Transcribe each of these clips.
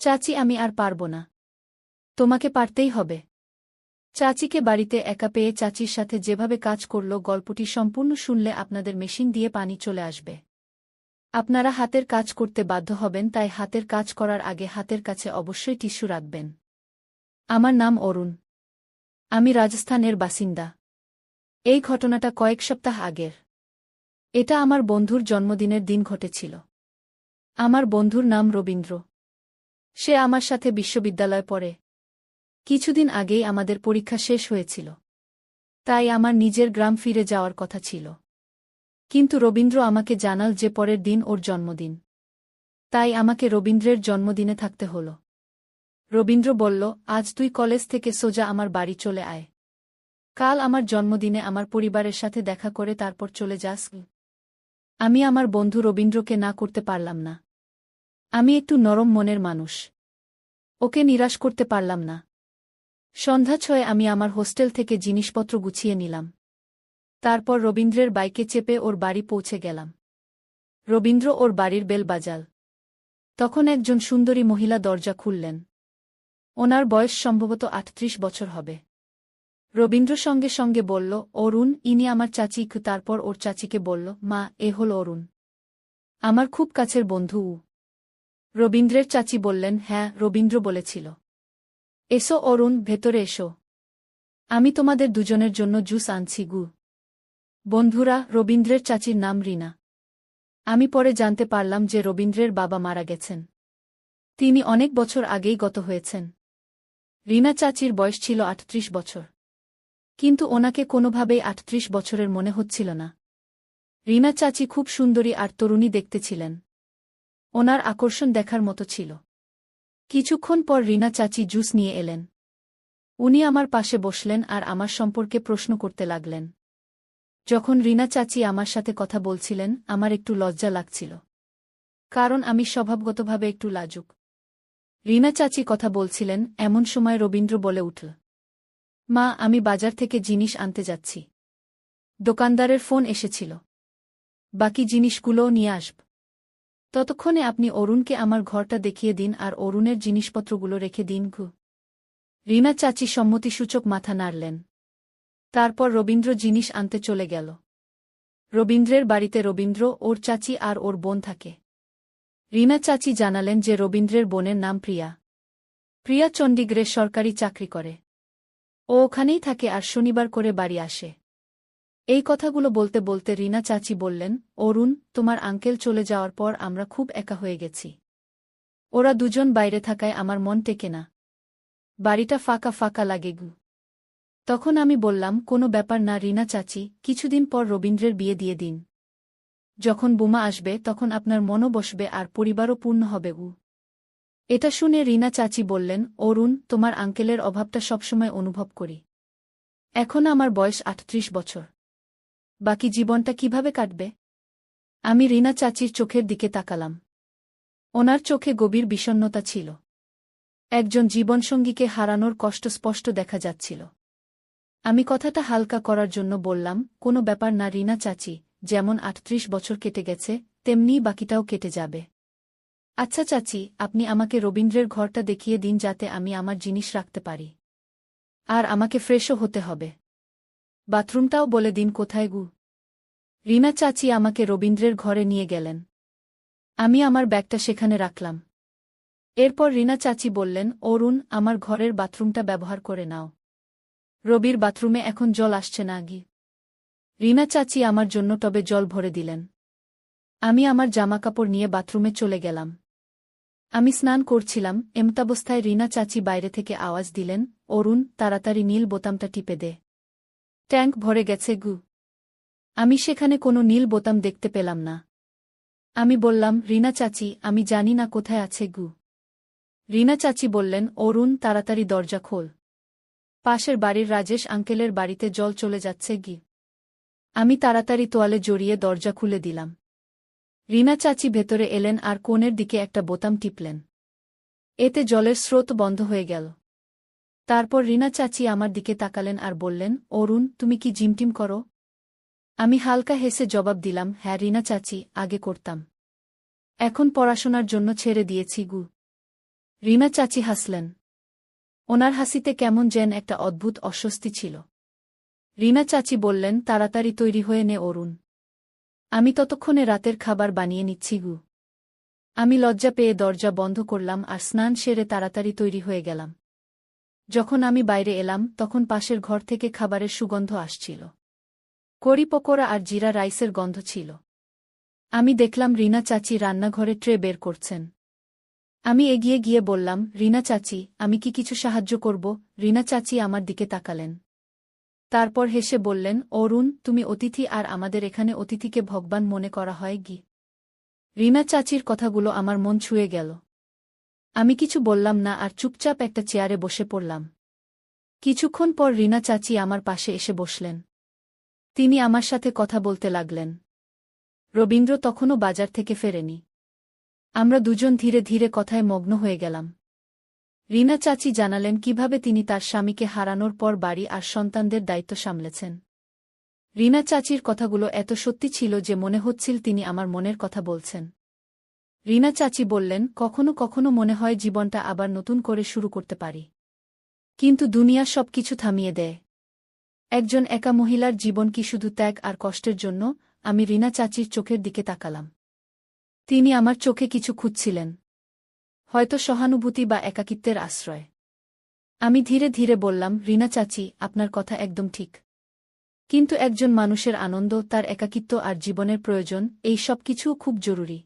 চাচি, আমি আর পারব না। তোমাকে পারতেই হবে। চাচিকে বাড়িতে একা পেয়ে চাচির সাথে যেভাবে কাজ করল, গল্পটি সম্পূর্ণ শুনলে আপনাদের মেশিন দিয়ে পানি চলে আসবে। আপনারা হাতের কাজ করতে বাধ্য হবেন, তাই হাতের কাজ করার আগে হাতের কাছে অবশ্যই টিস্যু রাখবেন। আমার নাম অরুণ। আমি রাজস্থানের বাসিন্দা। এই ঘটনাটা কয়েক সপ্তাহ আগের। এটা আমার বন্ধুর জন্মদিনের দিন ঘটেছিল। আমার বন্ধুর নাম রবীন্দ্র। সে আমার সাথে বিশ্ববিদ্যালয় পড়ে। কিছুদিন আগেই আমাদের পরীক্ষা শেষ হয়েছিল। তাই আমার নিজের গ্রাম ফিরে যাওয়ার কথা ছিল। কিন্তু রবীন্দ্র আমাকে জানাল যে পরের দিন ওর জন্মদিন। তাই আমাকে রবীন্দ্রের জন্মদিনে থাকতে হল। রবীন্দ্র বলল, আজ তুই কলেজ থেকে সোজা আমার বাড়ি চলে আয়। কাল আমার জন্মদিনে আমার পরিবারের সাথে দেখা করে তারপর চলে যাস। আমি আমার বন্ধু রবীন্দ্রকে না করতে পারলাম না। আমি একটু নরম মনের মানুষ। ওকে নিরাশ করতে পারলাম না। সন্ধ্যা ছয়ে আমি আমার হোস্টেল থেকে জিনিসপত্র গুছিয়ে নিলাম। তারপর রবীন্দ্রের বাইকে চেপে ওর বাড়ি পৌঁছে গেলাম। রবীন্দ্র ওর বাড়ির বেল বাজাল তখন একজন সুন্দরী মহিলা দরজা খুললেন। ওনার বয়স সম্ভবত আটত্রিশ বছর হবে। রবীন্দ্র সঙ্গে সঙ্গে বলল, অরুণ, ইনি আমার চাচি। তারপর ওর চাচিকে বলল, মা, এ হল অরুণ। আমার খুব কাছের বন্ধু রবীন্দ্রের চাচি বললেন হ্যাঁ রবীন্দ্র বলেছিল। এসো অরুণ, ভেতরে এসো। আমি তোমাদের দুজনের জন্য জুস আনছি, গু। বন্ধুরা, রবীন্দ্রের চাচির নাম রিনা। আমি পরে জানতে পারলাম যে রবীন্দ্রের বাবা মারা গেছেন। তিনি অনেক বছর আগেই গত হয়েছেন। রিনা চাচির বয়স ছিল আটত্রিশ বছর। কিন্তু ওনাকে কোনোভাবেই আটত্রিশ বছরের মনে হচ্ছিল না। রিনা চাচি খুব সুন্দরী আর তরুণী দেখতে ছিলেন। ওনার আকর্ষণ দেখার মতো ছিল। কিছুক্ষণ পর রিনা চাচি জুস নিয়ে এলেন। উনি আমার পাশে বসলেন আর আমার সম্পর্কে প্রশ্ন করতে লাগলেন। যখন রিনা চাচি আমার সাথে কথা বলছিলেন, আমার একটু লজ্জা লাগছিল। কারণ আমি স্বভাবগতভাবে একটু লাজুক। রিনা চাচি কথা বলছিলেন, এমন সময় রবীন্দ্র বলে উঠল, মা, আমি বাজার থেকে জিনিস আনতে যাচ্ছি। দোকানদারের ফোন এসেছিল। বাকি জিনিসগুলোও নিয়ে আসব। ততক্ষণে আপনি অরুণকে আমার ঘরটা দেখিয়ে দিন আর অরুণের জিনিসপত্রগুলো রেখে দিন, ঘু। রিনা চাচি সম্মতিসূচক মাথা নাড়লেন। তারপর রবীন্দ্র জিনিস আনতে চলে গেল। রবীন্দ্রের বাড়িতে রবীন্দ্র, ওর চাচি আর ওর বোন থাকে। রিনা চাচি জানালেন যে রবীন্দ্রের বোনের নাম প্রিয়া। প্রিয়া চণ্ডীগড়ে সরকারি চাকরি করে। ও ওখানেই থাকে আর শনিবার করে বাড়ি আসে। এই কথাগুলো বলতে বলতে রিনা চাচি বললেন, অরুণ, তোমার আঙ্কেল চলে যাওয়ার পর আমরা খুব একা হয়ে গেছি। ওরা দুজন বাইরে থাকায় আমার মন টেকে না। বাড়িটা ফাঁকা ফাঁকা লাগে গু। তখন আমি বললাম, কোনো ব্যাপার না রিনা চাচি, কিছুদিন পর রবীন্দ্রের বিয়ে দিয়ে দিন। যখন বোমা আসবে তখন আপনার মনও বসবে আর পরিবারও পূর্ণ হবে উ এটা শুনে রিনা চাচি বললেন, অরুণ, তোমার আঙ্কেলের অভাবটা সবসময় অনুভব করি। এখন আমার বয়স আটত্রিশ বছর। বাকি জীবনটা কীভাবে কাটবে? আমি রিনা চাচির চোখের দিকে তাকালাম। ওনার চোখে গভীর বিষণ্নতা ছিল। একজন জীবনসঙ্গীকে হারানোর কষ্ট স্পষ্ট দেখা যাচ্ছিল। আমি কথাটা হালকা করার জন্য বললাম, কোনো ব্যাপার না রিনা চাচি, যেমন আটত্রিশ বছর কেটে গেছে, তেমনি বাকিটাও কেটে যাবে। আচ্ছা চাচি, আপনি আমাকে রবীন্দ্রের ঘরটা দেখিয়ে দিন যাতে আমি আমার জিনিস রাখতে পারি। আর আমাকে ফ্রেশও হতে হবে। বাথরুমটাও বলে দিন কোথায় গু? রিনা চাচি আমাকে রবীন্দ্রের ঘরে নিয়ে গেলেন। আমি আমার ব্যাগটা সেখানে রাখলাম। এরপর রিনা চাচি বললেন, অরুণ, আমার ঘরের বাথরুমটা ব্যবহার করে নাও। রবির বাথরুমে এখন জল আসছে না গি রিনা চাচি আমার জন্য তবে জল ভরে দিলেন। আমি আমার জামাকাপড় নিয়ে বাথরুমে চলে গেলাম। আমি স্নান করছিলাম, এমতাবস্থায় রিনা চাচি বাইরে থেকে আওয়াজ দিলেন, অরুণ, তাড়াতাড়ি নীল বোতামটা টিপে দে। ট্যাঙ্ক ভরে গেছে গু। আমি সেখানে কোনো নীল বোতাম দেখতে পেলাম না। আমি বললাম, রিনা চাচি, আমি জানি না কোথায় আছে গু। রিনা চাচি বললেন, অরুণ, তাড়াতাড়ি দরজা খোল। পাশের বাড়ির রাজেশ আঙ্কেলের বাড়িতে জল চলে যাচ্ছে গি। আমি তাড়াতাড়ি তোয়ালে জড়িয়ে দরজা খুলে দিলাম। রিনা চাচি ভেতরে এলেন আর কোণের দিকে একটা বোতাম টিপলেন। এতে জলের স্রোত বন্ধ হয়ে গেল। তারপর রিনা চাচি আমার দিকে তাকালেন আর বললেন, অরুণ, তুমি কি জিমটিম করো? আমি হালকা হেসে জবাব দিলাম হ্যাঁ রিনা চাচি, আগে করতাম। এখন পড়াশোনার জন্য ছেড়ে দিয়েছি গু। রিনা চাচি হাসলেন। ওনার হাসিতে কেমন যেন একটা অদ্ভুত অস্বস্তি ছিল। রিনা চাচি বললেন, তাড়াতাড়ি তৈরি হয়ে নে অরুণ। আমি ততক্ষণে রাতের খাবার বানিয়ে নিচ্ছি গু। আমি লজ্জা পেয়ে দরজা বন্ধ করলাম আর স্নান সেরে তাড়াতাড়ি তৈরি হয়ে গেলাম। যখন আমি বাইরে এলাম, তখন পাশের ঘর থেকে খাবারের সুগন্ধ আসছিল। করি পকোড়া আর জিরা রাইসের গন্ধ ছিল। আমি দেখলাম রিনা চাচি রান্নাঘরে ট্রে বের করছেন। আমি এগিয়ে গিয়ে বললাম, রিনা চাচি, আমি কি কিছু সাহায্য করব? রিনা চাচি আমার দিকে তাকালেন। তারপর হেসে বললেন, অরুণ, তুমি অতিথি আর আমাদের এখানে অতিথিকে ভগবান মনে করা হয় গি রিনা চাচির কথাগুলো আমার মন ছুঁয়ে গেল। আমি কিছু বললাম না আর চুপচাপ একটা চেয়ারে বসে পড়লাম। কিছুক্ষণ পর রিনা চাচি আমার পাশে এসে বসলেন। তিনি আমার সাথে কথা বলতে লাগলেন। রবীন্দ্র তখনও বাজার থেকে ফেরেনি। আমরা দুজন ধীরে ধীরে কথায় মগ্ন হয়ে গেলাম। রিনা চাচি জানালেন কীভাবে তিনি তার স্বামীকে হারানোর পর বাড়ি আর সন্তানদের দায়িত্ব সামলেছেন। রিনা চাচির কথাগুলো এত সত্যি ছিল যে মনে হচ্ছিল তিনি আমার মনের কথা বলছেন। রিনা চাচি বললেন, কখনো কখনো মনে হয় জীবনটা আবার নতুন করে শুরু করতে পারি। কিন্তু দুনিয়া সব কিছু থামিয়ে দেয়। একজন একা মহিলার জীবন কি শুধু ত্যাগ আর কষ্টের জন্য? আমি রিনা চাচির চোখের দিকে তাকালাম। তিনি আমার চোখে কিছু খুঁজছিলেন। হয়তো সহানুভূতি বা একাকিত্বের আশ্রয়। আমি ধীরে ধীরে বললাম, রিনা চাচি, আপনার কথা একদম ঠিক। কিন্তু একজন মানুষের আনন্দ, তার একাকিত্ব আর জীবনের প্রয়োজন, এই সব কিছুও খুব জরুরি।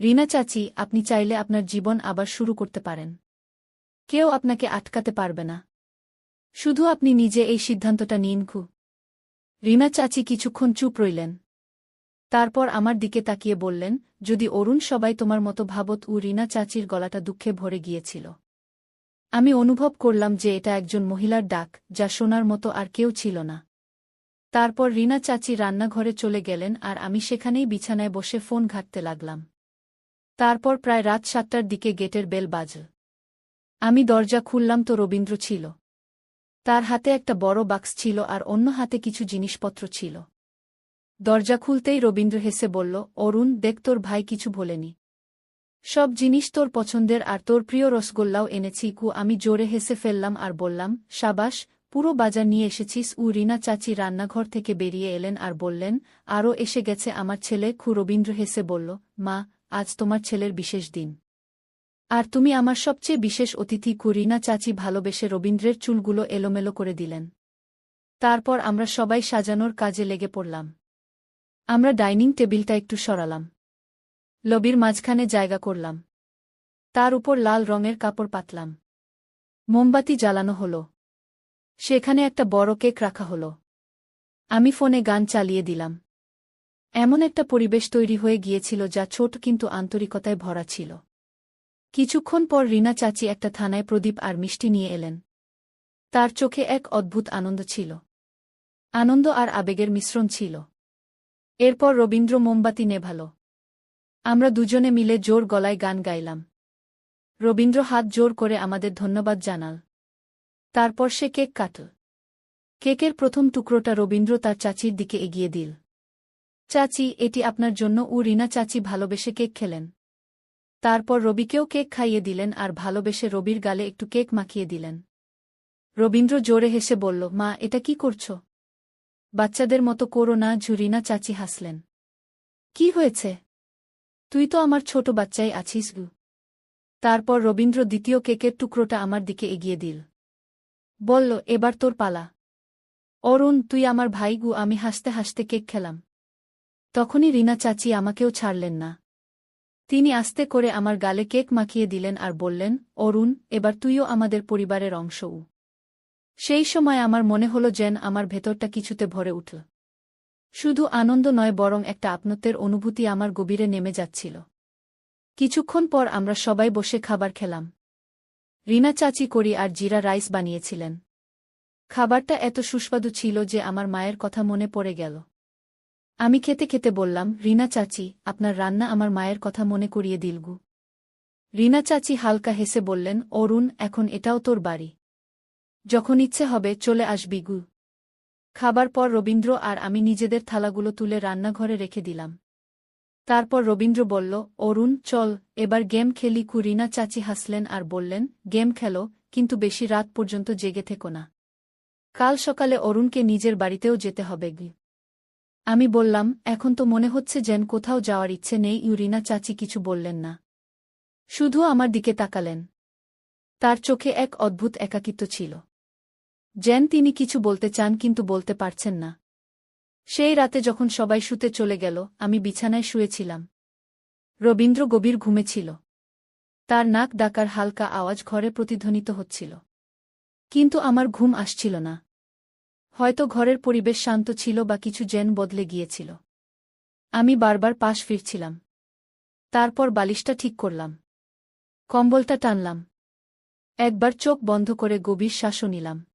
রিনা চাচি, আপনি চাইলে আপনার জীবন আবার শুরু করতে পারেন। কেউ আপনাকে আটকাতে পারবে না। শুধু আপনি নিজে এই সিদ্ধান্তটা নিন খু রিনা চাচি কিছুক্ষণ চুপ রইলেন। তারপর আমার দিকে তাকিয়ে বললেন, যদি অরুণ সবাই তোমার মতো ভাবত ও রিনা চাচির গলাটা দুঃখে ভরে গিয়েছিল। আমি অনুভব করলাম যে এটা একজন মহিলার ডাক, যা শোনার মতো আর কেউ ছিল না। তারপর রিনা চাচি রান্নাঘরে চলে গেলেন আর আমি সেখানেই বিছানায় বসে ফোন ঘাটতে লাগলাম। তারপর প্রায় রাত সাতটার দিকে গেটের বেল বাজল আমি দরজা খুললাম তো রবীন্দ্র ছিল। তার হাতে একটা বড় বাক্স ছিল আর অন্য হাতে কিছু জিনিসপত্র ছিল। দরজা খুলতেই রবীন্দ্র হেসে বলল, অরুণ, দেখ তোর ভাই কিছু বলেনি সব জিনিস তোর পছন্দের আর তোর প্রিয় রসগোল্লাও এনেছি কু। আমি জোরে হেসে ফেললাম আর বললাম, সাবাস, পুরো বাজার নিয়ে এসেছিস। উ রিনা চাচি রান্নাঘর থেকে বেরিয়ে এলেন আর বললেন আরও এসে গেছে আমার ছেলে। খু রবীন্দ্র হেসে বলল, মা আজ তোমার ছেলের বিশেষ দিন। আর তুমি আমার সবচেয়ে বিশেষ অতিথি কু রিনা চাচি ভালোবেসে রবীন্দ্রের চুলগুলো এলোমেলো করে দিলেন। তারপর আমরা সবাই সাজানোর কাজে লেগে পড়লাম। আমরা ডাইনিং টেবিলটা একটু সরালাম। লবির মাঝখানে জায়গা করলাম। তার উপর লাল রঙের কাপড় পাতলাম। মোমবাতি জ্বালানো হল। সেখানে একটা বড় কেক রাখা হল। আমি ফোনে গান চালিয়ে দিলাম। এমন একটা পরিবেশ তৈরি হয়ে গিয়েছিল যা ছোট কিন্তু আন্তরিকতায় ভরা ছিল। কিছুক্ষণ পর রিনা চাচি একটা থানায় প্রদীপ আর মিষ্টি নিয়ে এলেন। তার চোখে এক অদ্ভুত আনন্দ ছিল। আনন্দ আর আবেগের মিশ্রণ ছিল। এরপর রবীন্দ্র মোমবাতি নেভাল। আমরা দুজনে মিলে জোর গলায় গান গাইলাম। রবীন্দ্র হাত জোর করে আমাদের ধন্যবাদ জানাল। তারপর সে কেক কাটল। কেকের প্রথম টুকরোটা রবীন্দ্র তার চাচির দিকে এগিয়ে দিল। চাচি, এটি আপনার জন্য উ রিনা চাচি ভালোবেসে কেক খেলেন। তারপর রবিকেও কেক খাইয়ে দিলেন আর ভালোবেসে রবির গালে একটু কেক মাখিয়ে দিলেন। রবীন্দ্র জোরে হেসে বলল, মা, এটা কি করছ? বাচ্চাদের মতো করো না ঝুরিনা চাচি হাসলেন। কি হয়েছে? তুই তো আমার ছোট বাচ্চাই আছিস গু। তারপর রবীন্দ্র দ্বিতীয় কেকের টুকরোটা আমার দিকে এগিয়ে দিল। বলল, এবার তোর পালা। অরুণ, তুই আমার ভাই গু, আমি হাসতে হাসতে কেক খেলাম। তখনই রিনা চাচি আমাকেও ছাড়লেন না। তিনি আস্তে করে আমার গালে কেক মাখিয়ে দিলেন আর বললেন, অরুণ, এবার তুইও আমাদের পরিবারের অংশ উ। সেই সময় আমার মনে হল যেন আমার ভেতরটা কিছুতে ভরে উঠল। শুধু আনন্দ নয়, বরং একটা আপনত্বের অনুভূতি আমার গভীরে নেমে যাচ্ছিল। কিছুক্ষণ পর আমরা সবাই বসে খাবার খেলাম। রিনা চাচি করি আর জিরা রাইস বানিয়েছিলেন। খাবারটা এত সুস্বাদু ছিল যে আমার মায়ের কথা মনে পড়ে গেল। আমি খেতে খেতে বললাম, রিনা চাচি, আপনার রান্না আমার মায়ের কথা মনে করিয়ে দিলগু রিনা চাচি হালকা হেসে বললেন, অরুণ, এখন এটাও তোর বাড়ি। যখন ইচ্ছে হবে, চলে আসবি গু। খাবার পর রবীন্দ্র আর আমি নিজেদের থালাগুলো তুলে রান্নাঘরে রেখে দিলাম। তারপর রবীন্দ্র বলল, অরুণ, চল, এবার গেম খেলি কুরিনা চাচি হাসলেন আর বললেন, গেম খেলো, কিন্তু বেশি রাত পর্যন্ত জেগে থেকো না। কাল সকালে অরুণকে নিজের বাড়িতেও যেতে হবে গি। আমি বললাম, এখন তো মনে হচ্ছে যেন কোথাও যাওয়ার ইচ্ছে নেই, ইউরিনা চাচি কিছু বললেন না। শুধু আমার দিকে তাকালেন। তার চোখে এক অদ্ভুত একাকিত্ব ছিল। যেন তিনি কিছু বলতে চান কিন্তু বলতে পারছেন না। সেই রাতে যখন সবাই শুতে চলে গেল, আমি বিছানায় শুয়েছিলাম। রবীন্দ্র গভীর ঘুমেছিল তার নাক ডাকার হালকা আওয়াজ ঘরে প্রতিধ্বনিত হচ্ছিল। কিন্তু আমার ঘুম আসছিল না। হয়তো ঘরের পরিবেশ শান্ত ছিল বা কিছু জেন বদলে গিয়েছিল। আমি বারবার পাশ ফিরছিলাম। তারপর বালিশটা ঠিক করলাম। কম্বলটা টানলাম। একবার চোখ বন্ধ করে গভীর শ্বাসও নিলাম।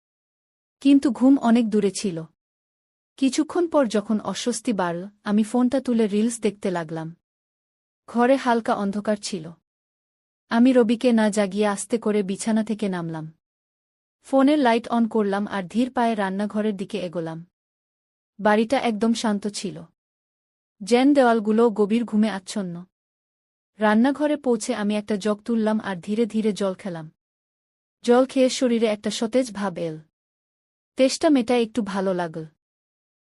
কিন্তু ঘুম অনেক দূরে ছিল। কিছুক্ষণ পর যখন অস্বস্তি বাড়ল, আমি ফোনটা তুলে রিলস দেখতে লাগলাম। ঘরে হালকা অন্ধকার ছিল। আমি রবিকে না জাগিয়ে আস্তে করে বিছানা থেকে নামলাম। ফোনের লাইট অন করলাম আর ধীর পায়ে রান্নাঘরের দিকে এগোলাম। বাড়িটা একদম শান্ত ছিল। জেন দেওয়ালগুলো গভীর ঘুমে আচ্ছন্ন। রান্নাঘরে পৌঁছে আমি একটা জগ তুললাম আর ধীরে ধীরে জল খেলাম। জল খেয়ে শরীরে একটা সতেজ ভাব এল। তেষ্টা মেটায় একটু ভালো লাগল।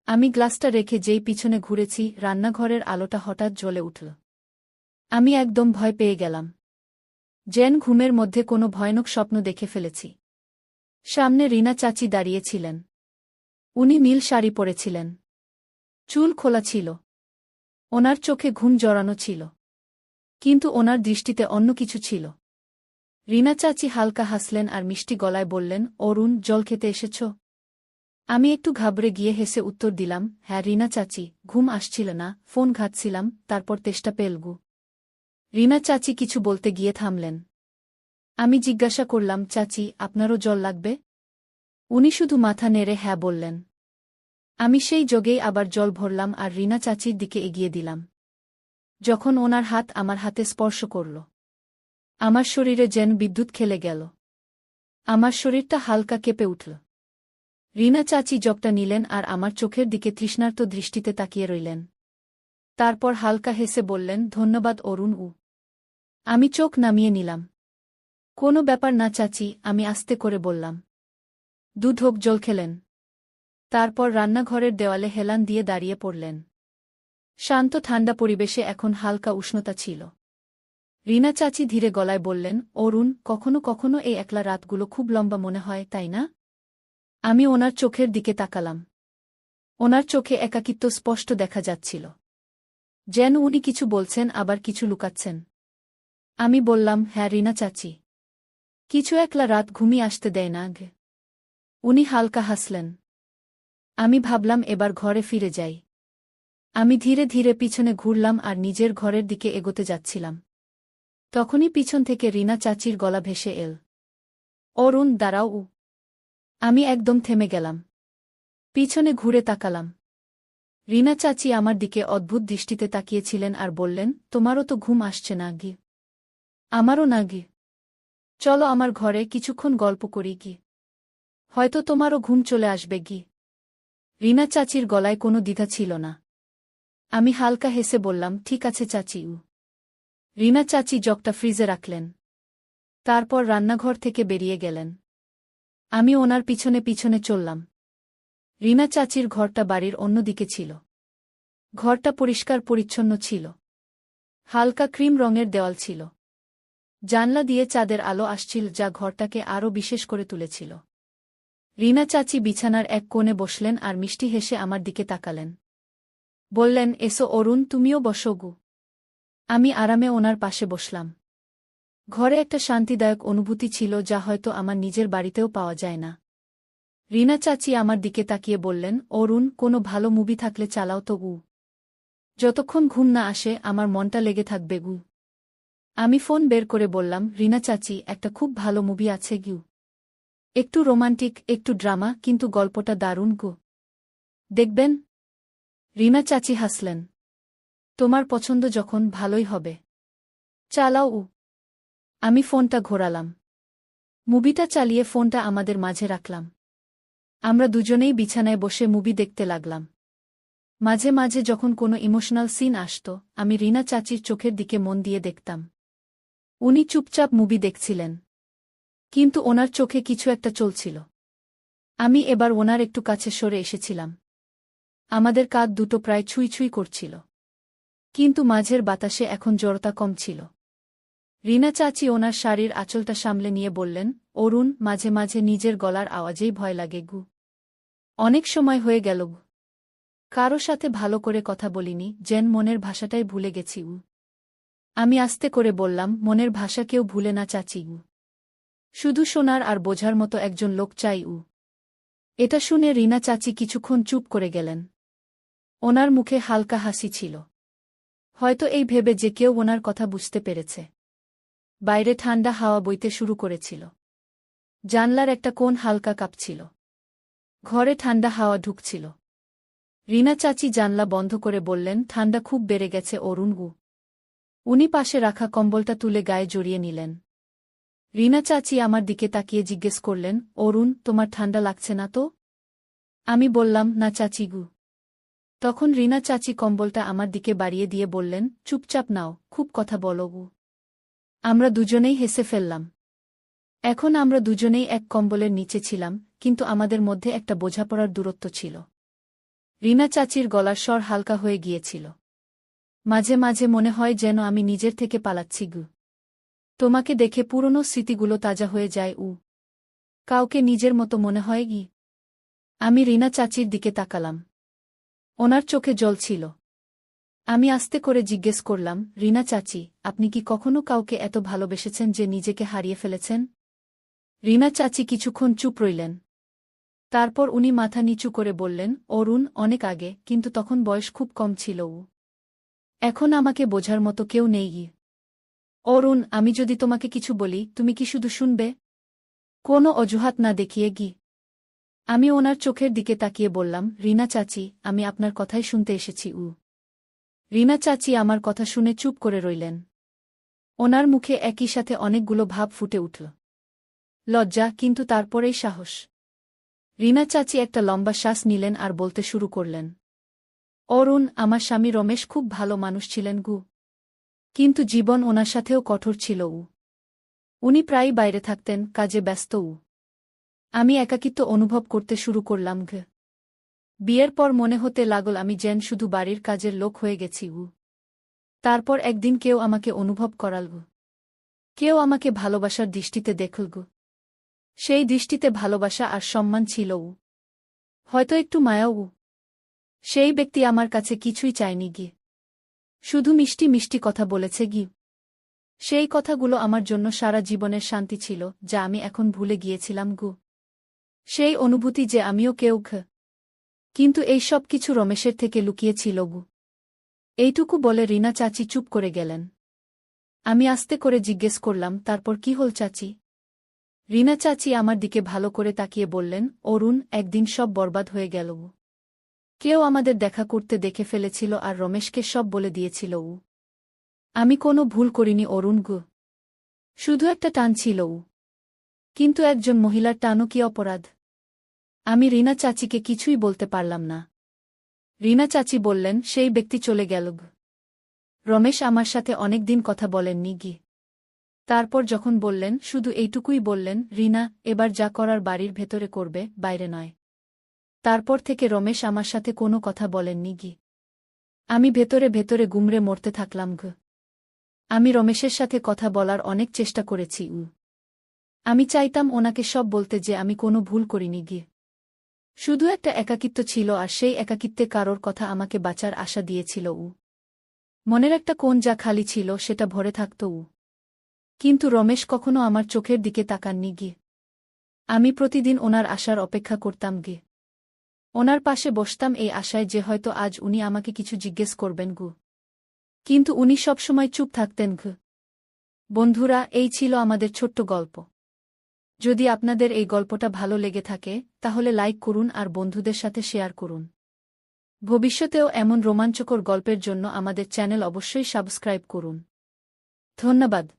আমি গ্লাসটা রেখে যেই পিছনে ঘুরেছি, রান্নাঘরের আলোটা হঠাৎ জ্বলে উঠল। আমি একদম ভয় পেয়ে গেলাম। জেন ঘুমের মধ্যে কোনো ভয়ানক স্বপ্ন দেখে ফেলেছি। সামনে রিনা চাচি দাঁড়িয়েছিলেন। উনি নীল শাড়ি পরেছিলেন। চুল খোলা ছিল। ওনার চোখে ঘুম জড়ানো ছিল। কিন্তু ওনার দৃষ্টিতে অন্য কিছু ছিল। রিনা চাচি হালকা হাসলেন আর মিষ্টি গলায় বললেন, অরুণ, জল খেতে এসেছ? আমি একটু ঘাবড়ে গিয়ে হেসে উত্তর দিলাম হ্যাঁ রিনা চাচি, ঘুম আসছিল না, ফোন ঘাটছিলাম, তারপর তেষ্টা পেলগু। রিনা চাচি কিছু বলতে গিয়ে থামলেন। আমি জিজ্ঞাসা করলাম, চাচি, আপনারও জল লাগবে? উনি শুধু মাথা নেড়ে হ্যাঁ বললেন। আমি সেই যোগেই আবার জল ভরলাম আর রিনা চাচির দিকে এগিয়ে দিলাম। যখন ওনার হাত আমার হাতে স্পর্শ করল, আমার শরীরে যেন বিদ্যুৎ খেলে গেল। আমার শরীরটা হালকা কেঁপে উঠল। রিনা চাচি জগটা নিলেন আর আমার চোখের দিকে তৃষ্ণার্ত দৃষ্টিতে তাকিয়ে রইলেন। তারপর হালকা হেসে বললেন, ধন্যবাদ, অরুণ উ। আমি চোখ নামিয়ে নিলাম। কোনো ব্যাপার না, চাচি, আমি আস্তে করে বললাম। দুধ হোক জল খেলেন। তারপর রান্নাঘরের দেওয়ালে হেলান দিয়ে দাঁড়িয়ে পড়লেন। শান্ত ঠান্ডা পরিবেশে এখন হালকা উষ্ণতা ছিল। রিনা চাচি ধীরে গলায় বললেন, অরুণ, কখনো কখনো এই একলা রাতগুলো খুব লম্বা মনে হয়, তাই না? আমি ওনার চোখের দিকে তাকালাম। ওনার চোখে একাকিত্ব স্পষ্ট দেখা যাচ্ছিল। যেন উনি কিছু বলছেন, আবার কিছু লুকাচ্ছেন। আমি বললাম হ্যাঁ রিনা চাচি। কিছু একলা রাত ঘুমিয়ে আসতে দেয় না আগে। উনি হালকা হাসলেন। আমি ভাবলাম এবার ঘরে ফিরে যাই। আমি ধীরে ধীরে পিছনে ঘুরলাম আর নিজের ঘরের দিকে এগোতে যাচ্ছিলাম। তখনই পিছন থেকে রিনা চাচির গলা ভেসে এল। অরুণ, দাঁড়াও উ। আমি একদম থেমে গেলাম। পিছনে ঘুরে তাকালাম। রিনা চাচি আমার দিকে অদ্ভুত দৃষ্টিতে তাকিয়েছিলেন আর বললেন, তোমারও তো ঘুম আসছে না গি আমারও না গি চলো আমার ঘরে কিছুক্ষণ গল্প করি কি হয়তো তোমারও ঘুম চলে আসবে গি। রিনা চাচির গলায় কোনো দ্বিধা ছিল না। আমি হালকা হেসে বললাম, ঠিক আছে চাচি, উ। রিনা চাচি জগটা ফ্রিজে রাখলেন। তারপর রান্নাঘর থেকে বেরিয়ে গেলেন। আমি ওনার পিছনে পিছনে চললাম। রিনা চাচির ঘরটা বাড়ির অন্যদিকে ছিল। ঘরটা পরিষ্কার পরিচ্ছন্ন ছিল। হালকা ক্রিম রঙের দেওয়াল ছিল। জানলা দিয়ে চাঁদের আলো আসছিল যা ঘরটাকে আরও বিশেষ করে তুলেছিল। রিনা চাচি বিছানার এক কোণে বসলেন আর মিষ্টি হেসে আমার দিকে তাকালেন। বললেন, এসো অরুণ, তুমিও বসগু আমি আরামে ওনার পাশে বসলাম। ঘরে একটা শান্তিদায়ক অনুভূতি ছিল যা হয়তো আমার নিজের বাড়িতেও পাওয়া যায় না। রিনা চাচি আমার দিকে তাকিয়ে বললেন, অরুণ, কোনো ভালো মুভি থাকলে চালাও তো গু। যতক্ষণ ঘুম না আসে, আমার মনটা লেগে থাকবে গু। আমি ফোন বের করে বললাম, রিনা চাচি, একটা খুব ভালো মুভি আছে গিউ। একটু রোমান্টিক, একটু ড্রামা, কিন্তু গল্পটা দারুণ গু। দেখবেন? রিনা চাচি হাসলেন। তোমার পছন্দ যখন ভালোই হবে। চালাও উ। আমি ফোনটা ঘোরালাম। মুভিটা চালিয়ে ফোনটা আমাদের মাঝে রাখলাম। আমরা দুজনেই বিছানায় বসে মুভি দেখতে লাগলাম। মাঝে মাঝে যখন কোনো ইমোশনাল সিন আসত, আমি রিনা চাচির চোখের দিকে মন দিয়ে দেখতাম। উনি চুপচাপ মুভি দেখছিলেন। কিন্তু ওনার চোখে কিছু একটা চলছিল। আমি এবার ওনার একটু কাছে সরে এসেছিলাম। আমাদের কাঁধ দুটো প্রায় ছুঁই ছুঁই করছিল। কিন্তু মাঝের বাতাসে এখন জড়তা কম ছিল। রিনা চাচি ওনার শাড়ির আঁচলটা সামলে নিয়ে বললেন, অরুণ, মাঝে মাঝে নিজের গলার আওয়াজেই ভয় লাগে গু। অনেক সময় হয়ে গেল গু। কারও সাথে ভালো করে কথা বলিনি, যেন মনের ভাষাটাই ভুলে গেছি উ। আমি আস্তে করে বললাম, মনের ভাষা কেউ ভুলে না চাচি উ। শুধু শোনার আর বোঝার মতো একজন লোক চাই উ। এটা শুনে রিনা চাচি কিছুক্ষণ চুপ করে গেলেন। ওনার মুখে হালকা হাসি ছিল। হয়তো এই ভেবে যে কেউ ওনার কথা বুঝতে পেরেছে। বাইরে ঠান্ডা হাওয়া বইতে শুরু করেছিল। জানলার একটা কোণ হালকা কাঁপছিল। ঘরে ঠান্ডা হাওয়া ঢুকছিল। রিনা চাচি জানলা বন্ধ করে বললেন, ঠান্ডা খুব বেড়ে গেছে অরুণগু উনি পাশে রাখা কম্বলটা তুলে গায়ে জড়িয়ে নিলেন। রিনা চাচি আমার দিকে তাকিয়ে জিজ্ঞেস করলেন, অরুণ, তোমার ঠান্ডা লাগছে না তো? আমি বললাম, না চাচিগু তখন রিনা চাচি কম্বলটা আমার দিকে বাড়িয়ে দিয়ে বললেন, চুপচাপ নাও, খুব কথা বলো গু। আমরা দুজনেই হেসে ফেললাম। এখন আমরা দুজনেই এক কম্বলের নিচে ছিলাম, কিন্তু আমাদের মধ্যে একটা বোঝাপড়ার দূরত্ব ছিল। রিনা চাচির গলার স্বর হালকা হয়ে গিয়েছিল। মাঝে মাঝে মনে হয় যেন আমি নিজের থেকে পালাচ্ছি গু। তোমাকে দেখে পুরনো স্মৃতিগুলো তাজা হয়ে যায়, উ। কাউকে নিজের মতো মনে হয় গি আমি রিনা চাচির দিকে তাকালাম। ওনার চোখে জল ছিল। আমি আস্তে করে জিজ্ঞেস করলাম, রিনা চাচি, আপনি কি কখনো কাউকে এত ভালোবেসেছেন যে নিজেকে হারিয়ে ফেলেছেন? রিনা চাচি কিছুক্ষণ চুপ রইলেন। তারপর উনি মাথা নিচু করে বললেন, অরুণ, অনেক আগে, কিন্তু তখন বয়স খুব কম ছিল, উ। এখন আমাকে বোঝার মতো কেউ নেই। অরুণ, আমি যদি তোমাকে কিছু বলি, তুমি কি শুধু শুনবে? কোনো অজুহাত না দেখিয়ে গি। আমি ওনার চোখের দিকে তাকিয়ে বললাম, রিনা চাচি, আমি আপনার কথাই শুনতে এসেছি, উ। রিনা চাচি আমার কথা শুনে চুপ করে রইলেন। ওনার মুখে একই সাথে অনেকগুলো ভাব ফুটে উঠল। লজ্জা, কিন্তু তারপরেই সাহস। রিনা চাচি একটা লম্বা শ্বাস নিলেন আর বলতে শুরু করলেন। অরুণ, আমার স্বামী রমেশ খুব ভালো মানুষ ছিলেন গু। কিন্তু জীবন ওনার সাথেও কঠোর ছিল উ। উনি প্রায়ই বাইরে থাকতেন, কাজে ব্যস্ত উ। আমি একাকিত্ব অনুভব করতে শুরু করলাম ঘ। বিয়ের পর মনে হতে লাগল আমি যেন শুধু বাড়ির কাজের লোক হয়ে গেছি উ। তারপর একদিন কেউ আমাকে অনুভব করাল গু কেউ আমাকে ভালোবাসার দৃষ্টিতে দেখল গু সেই দৃষ্টিতে ভালোবাসা আর সম্মান ছিল উ। হয়তো একটু মায়াও সেই ব্যক্তি আমার কাছে কিছুই চায়নি গিয়ে। শুধু মিষ্টি মিষ্টি কথা বলেছে গি সেই কথাগুলো আমার জন্য সারা জীবনের শান্তি ছিল, যা আমি এখন ভুলে গিয়েছিলাম গু। সেই অনুভূতি যে আমিও কেউ ঘ। কিন্তু এই সব কিছু রমেশের থেকে লুকিয়েছিল গু। এইটুকু বলে রিনা চাচি চুপ করে গেলেন। আমি আস্তে করে জিজ্ঞেস করলাম, তারপর কি হল চাচি? রিনা চাচি আমার দিকে ভালো করে তাকিয়ে বললেন, অরুণ, একদিন সব বরবাদ হয়ে গেল গু। কেউ আমাদের দেখা করতে দেখে ফেলেছিল আর রমেশকে সব বলে দিয়েছিল উ আমি কোনো ভুল করিনি অরুণ গু। শুধু একটা টান ছিল উ কিন্তু একজন মহিলার টানও কি অপরাধ? আমি রিনা চাচিকে কিছুই বলতে পারলাম না। রিনা চাচি বললেন, সেই ব্যক্তি চলে গেল রমেশ আমার সাথে অনেক দিন কথা বলেননি গি। তারপর যখন বললেন, শুধু এইটুকুই বললেন, রিনা, এবার যা করার বাড়ির ভেতরে করবে, বাইরে নয়। তারপর থেকে রমেশ আমার সাথে কোনো কথা বলেননি গি। আমি ভেতরে ভেতরে গুমরে মরতে থাকলাম ঘ। আমি রমেশের সাথে কথা বলার অনেক চেষ্টা করেছি উ। আমি চাইতাম ওনাকে সব বলতে যে আমি কোনো ভুল করিনি গিয়ে শুধু একটা একাকিত্ব ছিল আর সেই একাকিত্বে কারোর কথা আমাকে বাঁচার আশা দিয়েছিল উ। মনের একটা কোণ যা খালি ছিল সেটা ভরে থাকত উ। কিন্তু রমেশ কখনো আমার চোখের দিকে তাকাননি গিয়ে আমি প্রতিদিন ওনার আশার অপেক্ষা করতাম গে। ওনার পাশে বসতাম এই আশায় যে হয়তো আজ উনি আমাকে কিছু জিজ্ঞেস করবেন গু। কিন্তু উনি সবসময় চুপ থাকতেন ঘ। বন্ধুরা, এই ছিল আমাদের ছোট্ট গল্প। যদি আপনাদের এই গল্পটা ভালো লেগে থাকে, তাহলে লাইক করুন আর বন্ধুদের সাথে শেয়ার করুন। ভবিষ্যতেও এমন রোমাঞ্চকর গল্পের জন্য আমাদের চ্যানেল অবশ্যই সাবস্ক্রাইব করুন। ধন্যবাদ।